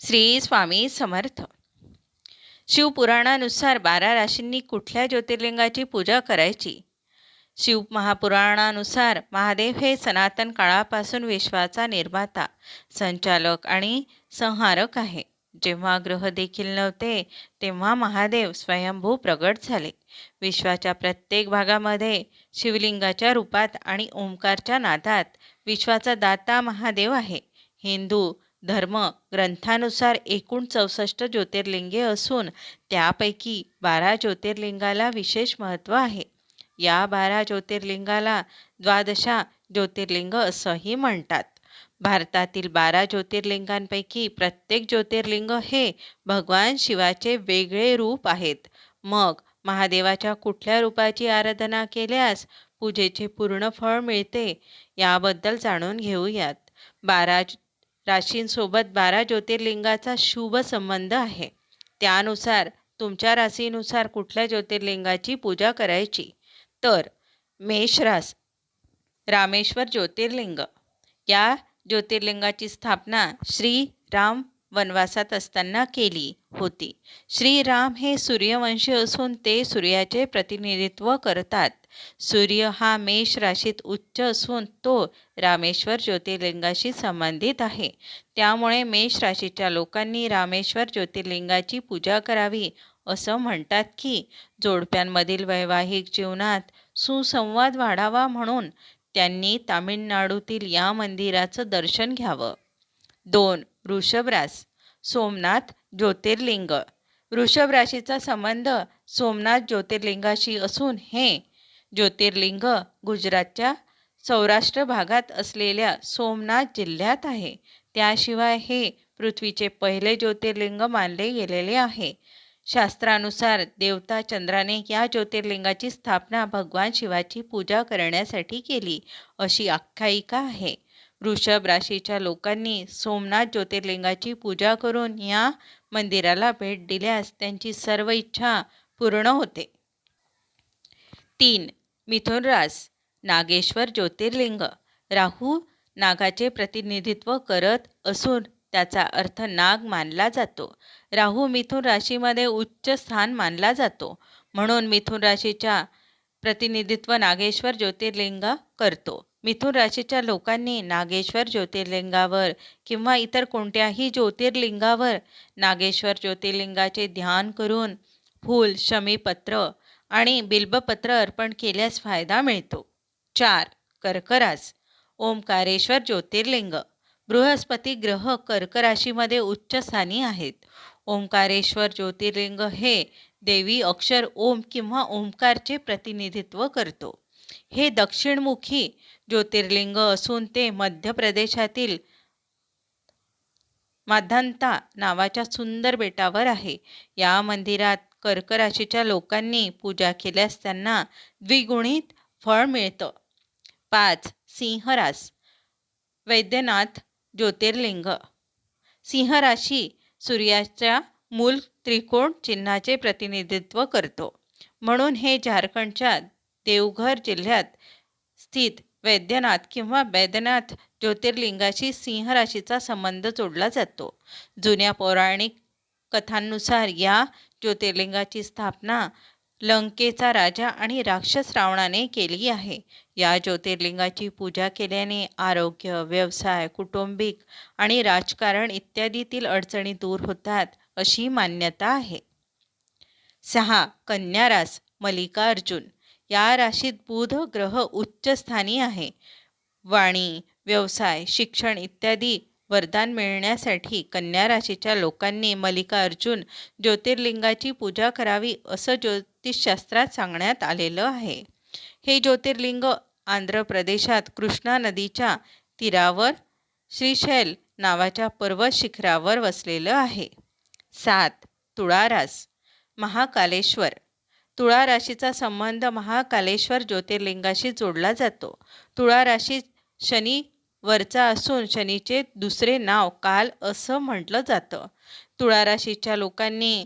श्री स्वामी समर्थ. शिवपुराणानुसार बारा राशींनी कुठल्या ज्योतिर्लिंगाची पूजा करायची? शिव महापुराणानुसार महादेव हे सनातन काळापासून विश्वाचा निर्माता संचालक आणि संहारक आहे. जेव्हा ग्रह देखील नव्हते तेव्हा महादेव स्वयंभू प्रगट झाले. विश्वाच्या प्रत्येक भागामध्ये शिवलिंगाच्या रूपात आणि ओंकारच्या नादात विश्वाचा दाता महादेव आहे. हिंदू धर्म ग्रंथानुसार एकूण चौसष्ट ज्योतिर्लिंगे असून त्यापैकी बारा ज्योतिर्लिंगाला विशेष महत्त्व आहे. या बारा ज्योतिर्लिंगाला द्वादशा ज्योतिर्लिंग असंही म्हणतात. भारतातील बारा ज्योतिर्लिंगांपैकी प्रत्येक ज्योतिर्लिंग हे भगवान शिवाचे वेगळे रूप आहेत. मग महादेवाच्या कुठल्या रूपाची आराधना केल्यास पूजेचे पूर्ण फळ मिळते याबद्दल जाणून घेऊयात. बारा राशींसोबत बारा ज्योतिर्लिंगाचा शुभ संबंध आहे. त्यानुसार तुमच्या राशीनुसार कुठल्या ज्योतिर्लिंगाची पूजा करायची? तर मेष रास रामेश्वर ज्योतिर्लिंग. या ज्योतिर्लिंगाची स्थापना श्री राम वनवासात असताना केली होती. श्रीराम हे सूर्यवंशी असून ते सूर्याचे प्रतिनिधित्व करतात. सूर्य हा मेष राशीत उच्च असून तो रामेश्वर ज्योतिर्लिंगाशी संबंधित आहे. त्यामुळे मेष राशीच्या लोकांनी रामेश्वर ज्योतिर्लिंगाची पूजा करावी असं म्हणतात की जोडप्यांमधील वैवाहिक जीवनात सुसंवाद वाढावा म्हणून त्यांनी तामिळनाडूतील या मंदिराचं दर्शन घ्यावं. दोन वृषभरास सोमनाथ ज्योतिर्लिंग. वृषभ राशीचा संबंध सोमनाथ ज्योतिर्लिंगाशी असून हे ज्योतिर्लिंग गुजरातच्या सौराष्ट्र भागात असलेल्या सोमनाथ जिल्ह्यात आहे. त्याशिवाय हे पृथ्वीचे पहिले ज्योतिर्लिंग मानले गेलेले आहे. शास्त्रानुसार देवता चंद्राने या ज्योतिर्लिंगाची स्थापना भगवान शिवाची पूजा करण्यासाठी केली अशी आख्यायिका आहे. वृषभ राशीच्या लोकांनी सोमनाथ ज्योतिर्लिंगाची पूजा करून या मंदिराला भेट दिल्यास त्यांची सर्व इच्छा पूर्ण होते. तीन मिथुन रास नागेश्वर ज्योतिर्लिंग. राहू नागाचे प्रतिनिधित्व करत असून त्याचा अर्थ नाग मानला जातो. राहू मिथुन राशीमध्ये उच्च स्थान मानला जातो. म्हणून मिथुन राशीच्या प्रतिनिधित्व नागेश्वर ज्योतिर्लिंग करतो. मिथुन राशीच्या लोकांनी नागेश्वर ज्योतिर्लिंगावर किंवा इतर कोणत्याही ज्योतिर्लिंगावर नागेश्वर ज्योतिर्लिंगाचे ध्यान करून फूल शमीपत्र आणि बिल्बपत्र अर्पण केल्यास फायदा मिळतो. चार कर्करास. ओंकारेश्वर ज्योतिर्लिंग. बृहस्पती ग्रह कर्क राशीमध्ये उच्च स्थानी आहेत. ओंकारेश्वर ज्योतिर्लिंग हे देवी अक्षर ओम किंवा ओंकारचे प्रतिनिधित्व करतो. हे दक्षिणमुखी ज्योतिर्लिंग असून ते मध्य प्रदेशातील माधांता नावाच्या सुंदर बेटावर आहे. या मंदिरात कर्क राशीच्या लोकांनी पूजा केल्यास त्यांना द्विगुणित फळ मिळतं. पाच सिंहरास. वैद्यनाथ ज्योतिर्लिंग. सिंह राशी सूर्याच्या मूल त्रिकोण चिन्हाचे प्रतिनिधित्व करतो. म्हणून हे झारखंडच्या देवघर जिल्ह्यात स्थित वैद्यनाथ किंवा वैद्यनाथ ज्योतिर्लिंगाशी सिंह राशीचा संबंध जोडला जातो. जुन्या पौराणिक कथांनुसार या ज्योतिर्लिंगाची स्थापना लंकेचा राजा आणि राक्षस रावणाने केली आहे. या ज्योतिर्लिंगाची पूजा केल्याने आरोग्य व्यवसाय कुटुंबिक आणि राजकारण इत्यादीतील अडचणी दूर होतात. अशी मान्यता आहे. सहा. कन्या रास मल्लिकार्जुन. या राशीत बुध ग्रह उच्च स्थानी आहे. वाणी व्यवसाय शिक्षण इत्यादी वरदान मिळण्यासाठी कन्या राशीच्या लोकांनी मल्लिकार्जुन ज्योतिर्लिंगाची पूजा करावी असं ज्योतिषशास्त्रात सांगण्यात आलेलं आहे. हे ज्योतिर्लिंग आंध्र प्रदेशात कृष्णा नदीच्या तीरावर श्रीशैल नावाच्या पर्वत शिखरावर वसलेलं आहे. सात. तुळारास. महाकालेश्वर. तुळा राशीचा संबंध महाकालेश्वर ज्योतिर्लिंगाशी जोडला जातो. तुळा राशी शनी वरचा असून शनीचे दुसरे नाव काल असं म्हटलं जातं. तुळा राशीच्या लोकांनी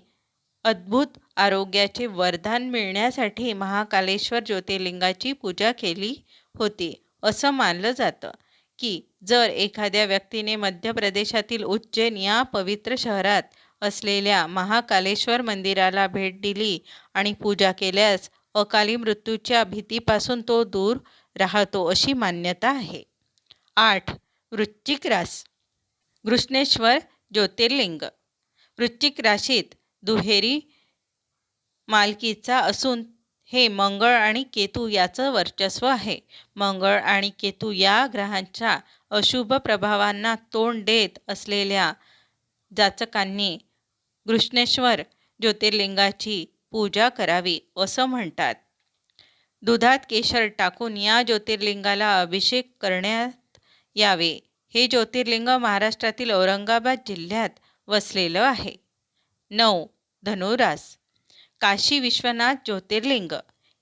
अद्भुत आरोग्याचे वरदान मिळण्यासाठी महाकालेश्वर ज्योतिर्लिंगाची पूजा केली होती असं मानलं जातं की जर एखाद्या व्यक्तीने मध्य प्रदेशातील उज्जैन या पवित्र शहरात असलेल्या महाकालेश्वर मंदिराला भेट दिली आणि पूजा केल्यास अकाली मृत्यूच्या भीतीपासून तो दूर राहतो अशी मान्यता आहे. आठ. वृश्चिक रास. घृष्णेश्वर ज्योतिर्लिंग. वृश्चिक राशीत दुहेरी मालकीचा असून हे मंगळ आणि केतू याचं वर्चस्व आहे. मंगळ आणि केतू या ग्रहांच्या अशुभ प्रभावांना तोंड देत असलेल्या जाचकांनी घृष्णेश्वर ज्योतिर्लिंगाची पूजा करावी असं म्हणतात. दुधात केशर टाकून या ज्योतिर्लिंगाला अभिषेक करण्यात यावे हे ज्योतिर्लिंग महाराष्ट्रातील औरंगाबाद जिल्ह्यात वसलेलं आहे. नऊ धनुरास. काशी विश्वनाथ ज्योतिर्लिंग.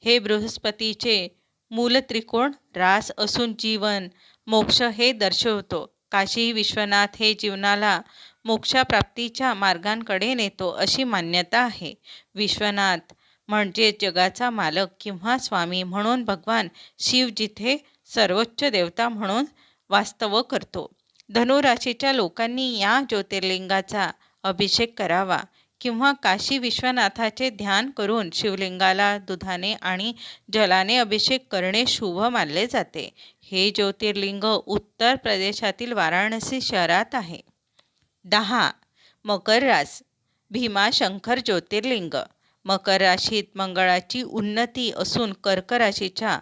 हे बृहस्पतीचे मूलत्रिकोण रास असून जीवन मोक्ष हे दर्शवतो. काशी विश्वनाथ हे जीवनाला मोक्षाप्राप्तीच्या मार्गांकडे नेतो अशी मान्यता आहे. विश्वनाथ म्हणजे जगाचा मालक किंवा स्वामी म्हणून भगवान शिव जिथे सर्वोच्च देवता म्हणून वास्तव करतो. धनुराशीच्या लोकांनी या ज्योतिर्लिंगाचा अभिषेक करावा किंवा काशी विश्वनाथाचे ध्यान करून शिवलिंगाला दुधाने आणि जलाने अभिषेक करणे शुभ मानले जाते. हे ज्योतिर्लिंग उत्तर प्रदेशातील वाराणसी शहरात आहे. दहा. मकर रास. भीमाशंकर ज्योतिर्लिंग. मकर राशीत मंगळाची उन्नती असून कर्क राशीच्या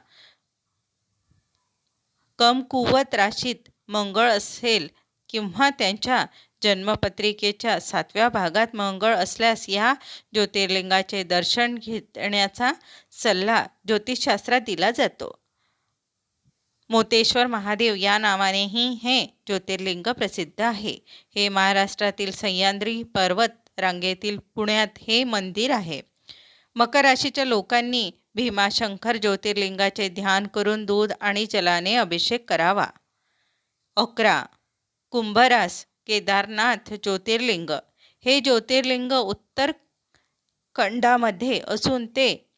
कमकुवत राशीत मंगळ असेल किंवा त्यांच्या जन्मपत्रिकेच्या सातव्या भागात मंगळ असल्यास या ज्योतिर्लिंगाचे दर्शन घेण्याचा सल्ला ज्योतिषशास्त्रात दिला जातो. मोतेश्वर महादेव या नावानेही हे ज्योतिर्लिंग प्रसिद्ध आहे. हे महाराष्ट्रातील सह्याद्री पर्वत रांगेतील पुण्यात हे मंदिर आहे. मकर राशीच्या लोकांनी भीमाशंकर ज्योतिर्लिंगाचे ध्यान करून दूध आणि जलाने अभिषेक करावा. अकरा. कुंभरास केदारनाथ ज्योतिर्लिंग. हे ज्योतिर्लिंग उत्तर खंडामध्ये असून ते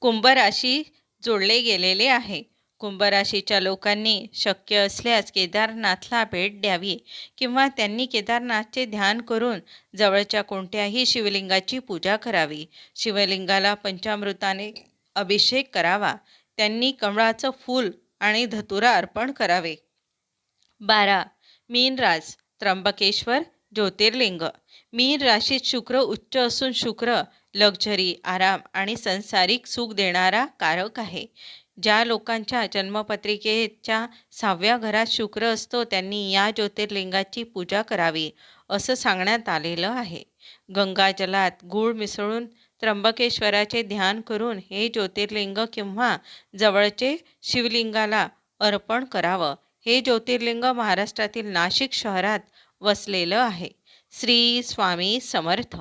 कुंभराशी जोडले गेलेले आहे. कुंभराशीच्या लोकांनी शक्य असल्यास केदारनाथला भेट द्यावी किंवा त्यांनी केदारनाथचे ध्यान करून जवळच्या कोणत्याही शिवलिंगाची पूजा करावी. शिवलिंगाला पंचामृताने अभिषेक करावा. त्यांनी कमळाचं फूल आणि धतुरा अर्पण करावे. बारा. मीनराज त्र्यंबकेश्वर. ज्योतिर्लिंग. मीन राशीत शुक्र उच्च असून शुक्र लक्झरी आराम आणि संसारिक सुख देणारा कारक आहे. ज्या लोकांच्या जन्मपत्रिकेच्या सहाव्या घरात शुक्र असतो त्यांनी या ज्योतिर्लिंगाची पूजा करावी असं सांगण्यात आलेलं आहे. गंगाजलात गूळ मिसळून त्र्यंबकेश्वराचे ध्यान करून हे ज्योतिर्लिंग किंवा जवळचे शिवलिंगाला अर्पण करावं. हे ज्योतिर्लिंग महाराष्ट्रातील नाशिक शहरात वसलेलं आहे. श्री स्वामी समर्थ.